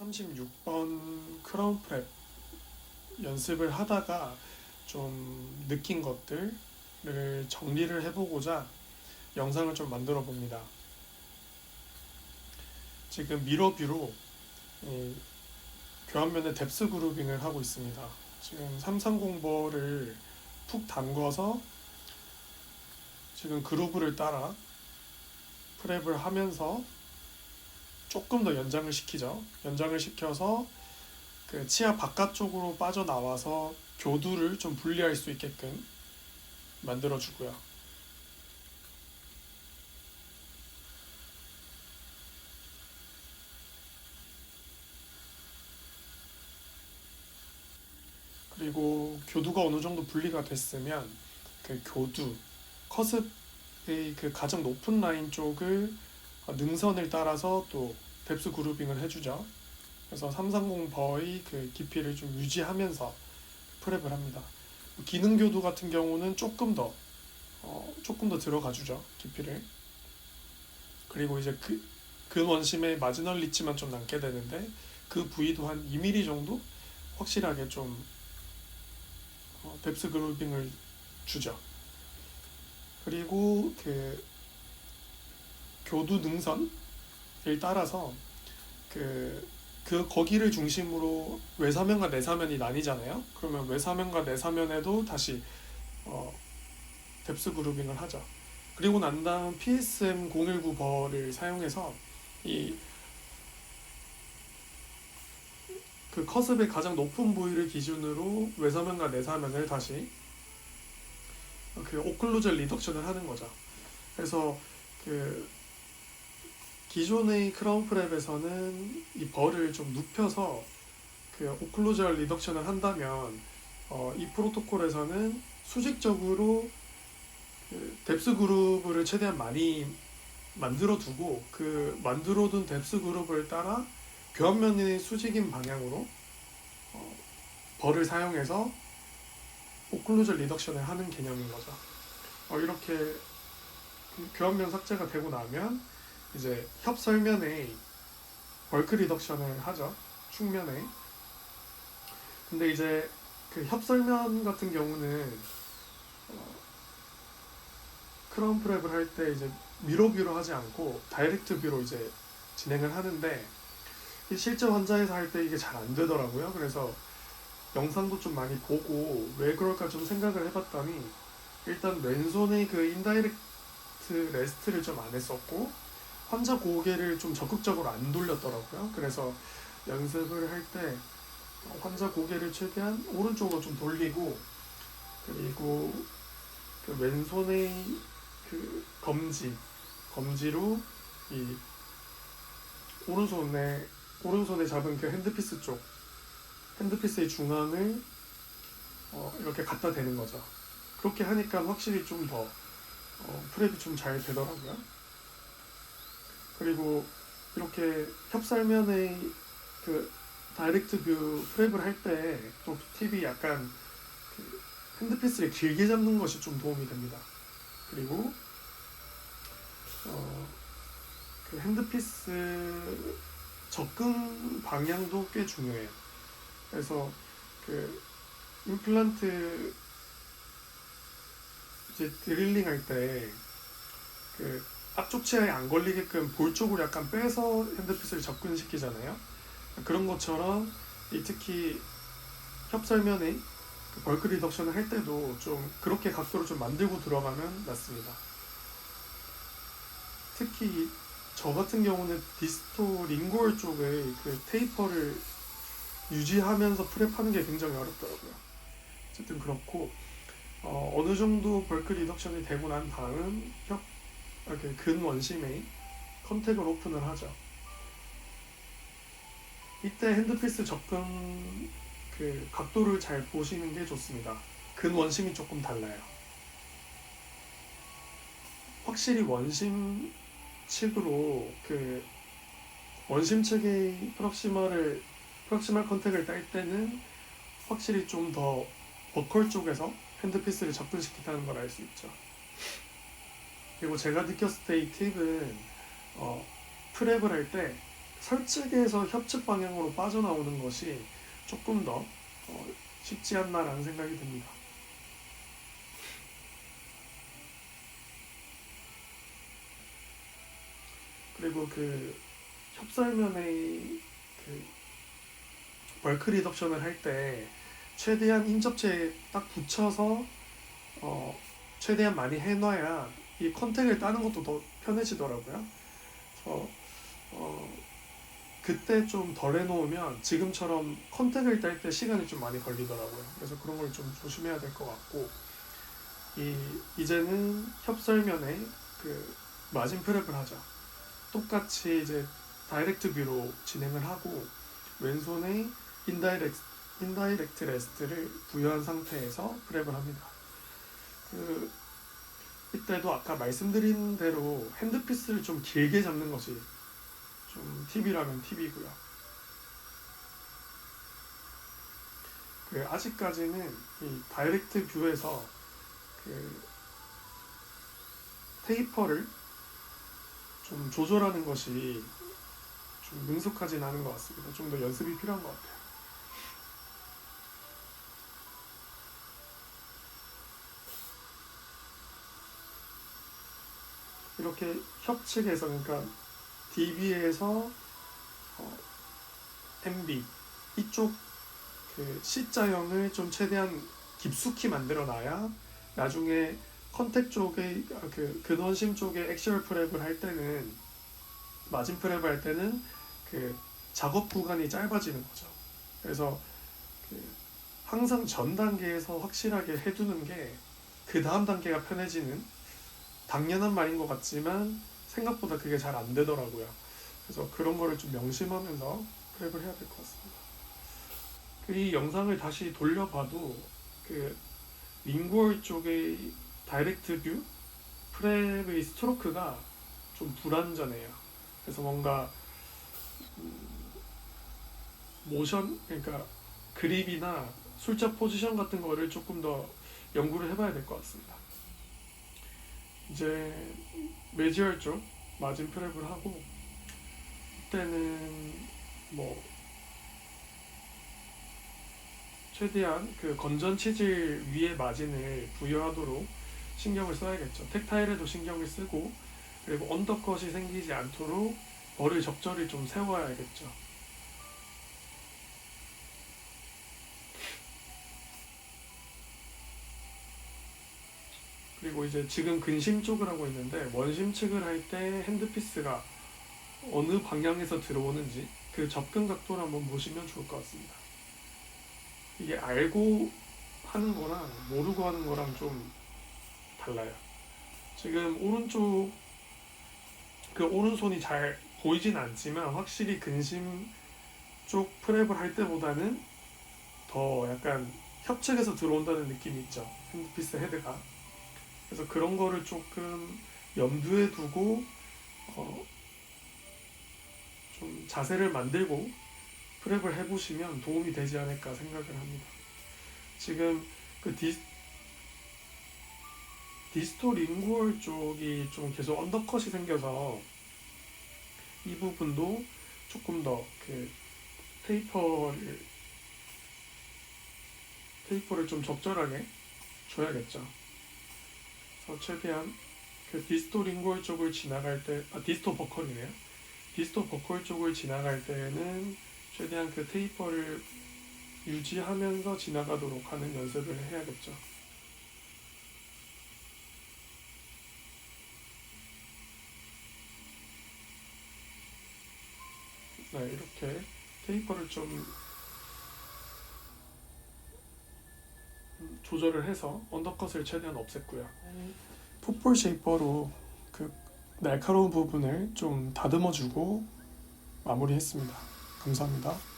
36번 크라운 프랩 연습을 하다가 좀 느낀 것들을 정리를 해보고자 영상을 좀 만들어 봅니다. 지금 미러뷰로 이 교환면에 뎁스 그루빙을 하고 있습니다. 지금 330버를 푹 담궈서 지금 그루브를 따라 프랩을 하면서 조금 더 연장을 시키죠. 연장을 시켜서 그 치아 바깥쪽으로 빠져나와서 교두를 좀 분리할 수 있게끔 만들어 주고요. 그리고 교두가 어느 정도 분리가 됐으면 그 교두 커습의 그 가장 높은 라인 쪽을 능선을 따라서 또 뎁스 그루빙을 해주죠. 그래서 330 버의 그 깊이를 좀 유지하면서 프랩을 합니다. 기능 교두 같은 경우는 조금 더 어, 조금 더 들어가 주죠 깊이를. 그리고 이제 그, 그 원심에 마지널 리치만 좀 남게 되는데 그 부위도 한 2mm 정도 확실하게 좀 어, 뎁스 그루빙을 주죠. 그리고 그 교두 능선 을 따라서 그, 그 거기를 중심으로 외사면과 내사면이 나뉘잖아요. 그러면 외사면과 내사면에도 다시 어, 뎁스 그루빙을 하죠. 그리고 난 다음 PSM 019 버를 사용해서 이 그 커습의 가장 높은 부위를 기준으로 외사면과 내사면을 다시 그 오클루전 리덕션을 하는 거죠. 그래서 그 기존의 크라운 프랩에서는 이 벌을 좀 눕혀서 그 오클루전 리덕션을 한다면 어, 이 프로토콜에서는 수직적으로 그 뎁스 그룹을 최대한 많이 만들어 두고 그 만들어 둔 뎁스 그룹을 따라 교환면의 수직인 방향으로 어, 벌을 사용해서 오클루전 리덕션을 하는 개념인 거죠. 어, 이렇게 그 교환면 삭제가 되고 나면 이제 협설면에 벌크 리덕션을 하죠. 축면에. 근데 이제 그 협설면 같은 경우는 어, 크라운 프랩을 할 때 이제 미러 뷰로 하지 않고 다이렉트 뷰로 이제 진행을 하는데 이 실제 환자에서 할 때 이게 잘 안 되더라고요. 그래서 영상도 좀 많이 보고 왜 그럴까 좀 생각을 해봤더니 일단 왼손의 그 인다이렉트 레스트를 좀 안 했었고 환자 고개를 좀 적극적으로 안 돌렸더라고요. 그래서 연습을 할때 환자 고개를 최대한 오른쪽으로 좀 돌리고 그리고 그 왼손의 그 검지 검지로 이 오른손에 오른손에 잡은 그 핸드피스 쪽 핸드피스의 중앙을 어, 이렇게 갖다 대는 거죠. 그렇게 하니까 확실히 좀더 어, 프랩이 좀 잘 되더라고요. 그리고 이렇게 협살면의 그 다이렉트 뷰 프랩을 할때또 팁이 약간 그 핸드피스를 길게 잡는 것이 좀 도움이 됩니다. 그리고 어, 그 핸드피스 접근 방향도 꽤 중요해요. 그래서 그 임플란트 이제 드릴링 할 때 그 앞쪽 치아에 안 걸리게끔 볼 쪽으로 약간 빼서 핸드피스를 접근시키잖아요. 그런 것처럼 이 특히 협설면에 그 벌크 리덕션을 할 때도 좀 그렇게 각도를 좀 만들고 들어가면 낫습니다. 특히 저 같은 경우는 디스토 링골 쪽에 그 테이퍼를 유지하면서 프랩하는 게 굉장히 어렵더라고요. 어쨌든 그렇고 어, 느 정도 벌크 리덕션이 되고 난 다음 협 이렇게 근 원심에 컨택을 오픈을 하죠. 이때 핸드피스 접근 그 각도를 잘 보시는 게 좋습니다. 근 원심이 조금 달라요. 확실히 원심 측으로 그 원심 측의 프록시마를 프록시말 컨택을 딸 때는 확실히 좀 더 버컬 쪽에서 핸드피스를 접근시킨다는 걸 알 수 있죠. 그리고 제가 느꼈을 때 이 팁은 어, 프랩을 할 때 설치기에서 협측 방향으로 빠져나오는 것이 조금 더 어, 쉽지 않나라는 생각이 듭니다. 그리고 그 협설면의 그 벌크 리덕션을 할 때 최대한 인접체에 딱 붙여서 어 최대한 많이 해놔야 이 컨택을 따는 것도 더 편해지더라고요. 그래서 어 그때 좀 덜 해놓으면 지금처럼 컨택을 딸 때 시간이 좀 많이 걸리더라고요. 그래서 그런 걸 좀 조심해야 될 것 같고 이 이제는 협설면에 그 마진 프랩을 하죠. 똑같이 이제 다이렉트 뷰로 진행을 하고 왼손에 인다이렉트 인다이렉트 레스트를 부여한 상태에서 프랩을 합니다. 그 이때도 아까 말씀드린 대로 핸드피스를 좀 길게 잡는 것이 좀 팁이라면 팁이고요. 그 아직까지는 이 다이렉트 뷰에서 그 테이퍼를 좀 조절하는 것이 좀 능숙하진 않은 것 같습니다. 좀 더 연습이 필요한 것 같아요. 이렇게 협측에서 그러니까 DB에서 어, MB 이쪽 그 C자형을 좀 최대한 깊숙이 만들어 놔야 나중에 컨택 쪽에 아, 그 근원심 쪽에 액션 프랩을 할 때는 마진 프랩을 할 때는 그 작업 구간이 짧아지는 거죠. 그래서 그 항상 전 단계에서 확실하게 해두는 게 그 다음 단계가 편해지는 당연한 말인 것 같지만 생각보다 그게 잘 안 되더라고요. 그래서 그런 거를 좀 명심하면서 프랩을 해야 될 것 같습니다. 그이 영상을 다시 돌려봐도 그 링구얼 쪽의 다이렉트 뷰 프랩의 스트로크가 좀 불완전해요. 그래서 뭔가 음, 모션 그러니까 그립이나 술자 포지션 같은 거를 조금 더 연구를 해봐야 될 것 같습니다. 이제 매지얼 쪽 마진 프랩을 하고 이때는 뭐 최대한 그 건전 치질 위에 마진을 부여하도록 신경을 써야겠죠. 텍타일에도 신경을 쓰고 그리고 언더컷이 생기지 않도록 벌을 적절히 좀 세워야겠죠. 그리고 이제 지금 근심 쪽을 하고 있는데 원심 측을 할 때 핸드피스가 어느 방향에서 들어오는지 그 접근 각도를 한번 보시면 좋을 것 같습니다. 이게 알고 하는 거랑 모르고 하는 거랑 좀 달라요. 지금 오른쪽 그 오른손이 잘 보이진 않지만 확실히 근심 쪽 프랩을 할 때보다는 더 약간 협측에서 들어온다는 느낌이 있죠. 핸드피스 헤드가. 그래서 그런 거를 조금 염두에 두고 어, 좀 자세를 만들고 프랩을 해보시면 도움이 되지 않을까 생각을 합니다. 지금 그 디, 디스토 링구얼 쪽이 좀 계속 언더컷이 생겨서 이 부분도 조금 더그 테이퍼를 테이퍼를 좀 적절하게 줘야겠죠. 그래서 최대한 그 디스토 링구얼 쪽을 지나갈 때, 아 디스토 버컬이네요. 디스토 버컬 쪽을 지나갈 때는 최대한 그 테이퍼를 유지하면서 지나가도록 하는 연습을 해야겠죠. 네, 이렇게 테이퍼를 좀 조절을 해서 언더컷을 최대한 없앴고요. 풋볼 쉐이퍼로 그 날카로운 부분을 좀 다듬어주고 마무리했습니다. 감사합니다.